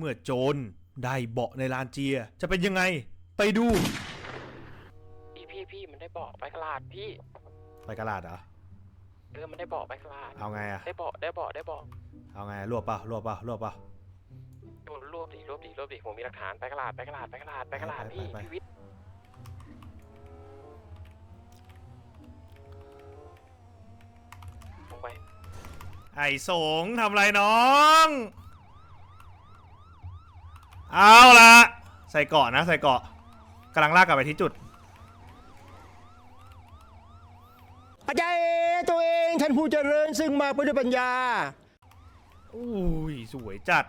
เมื่อโจรได้เบาะในลานเจีย จะเป็นยังไง ไปดูพี่พี่พี่มันได้บอกไปกระลาดพี่ไปกระลาดเหรอ เออมันได้บอกไปกระลาดเอาไงอะได้บอกได้บอกได้บอกเอาไงรวบปะรวบปะรวบปะรวบรวบดิรวบดิรวบดิผมมีหลักฐานไปกระลาดไปกระลาดไปกระลาดไปกระลาดไปไปพี่ไปพี่วิทย์ลงไปไอ้สงทำไรน้อง เอาละใส่เกาะนะใส่เกาะกำลังลากกลับไปที่จุดอาจารย์ตัวเองท่านผู้เจริญซึ่งมาไปด้วยปัญญาอุ้ยสวยจัด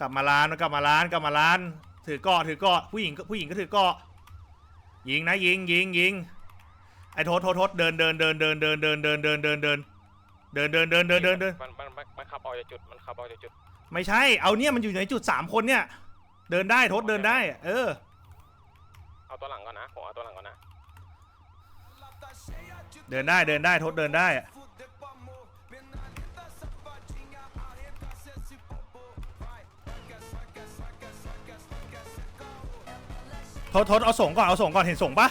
กลับมาร้านกลับมาร้านกลับมาร้าน ถือเกาะถือเกาะผู้หญิงก็ผู้หญิงก็ถือเกาะยิงนะยิงยิงยิงไอ้โทษโทษโทษเดินเดินเดินเดินเดินเดินเดินเดินเดินเดิน เดินเดินเดินเดินเดินเดินมันมันมันมันขับออกจากจุดมันขับออกจากจุดไม่ใช่ เอาเนี่ยมันอยู่ในจุดสามคนเนี่ย เดินได้โทษเดินได้ เออ เอาตัวหลังก่อนนะผมเอาตัวหลังก่อนนะเดินได้เดินได้โทษเดินได้อะโทษโทษเอาส่งก่อนเอาส่งก่อนเห็นส่งปะ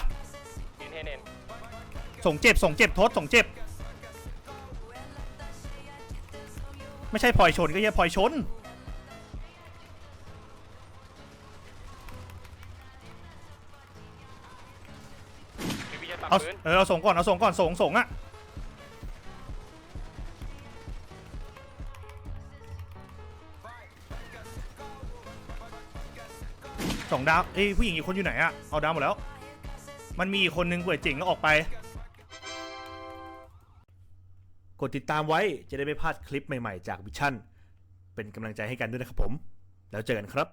เห็นเห็นเห็นส่งเจ็บส่งเจ็บโทษส่งเจ็บ ไม่ใช่พลอยชนก็แค่พลอยชนพี่วิทย์จะตัดเอาปืนเออเอาส่งก่อนเอาส่งก่อนส่งส่งอะสองดาวเอ้ยผู้หญิงอีกคนอยู่ไหนอะเอาดาวหมดแล้ว มันมีอีกคนนึงเปิดเจ๋งแล้วออกไป กดติดตามไว้จะได้ไม่พลาดคลิปใหม่ๆจากวิชั่น เป็นกำลังใจให้กันด้วยนะครับผม แล้วเจอกันครับ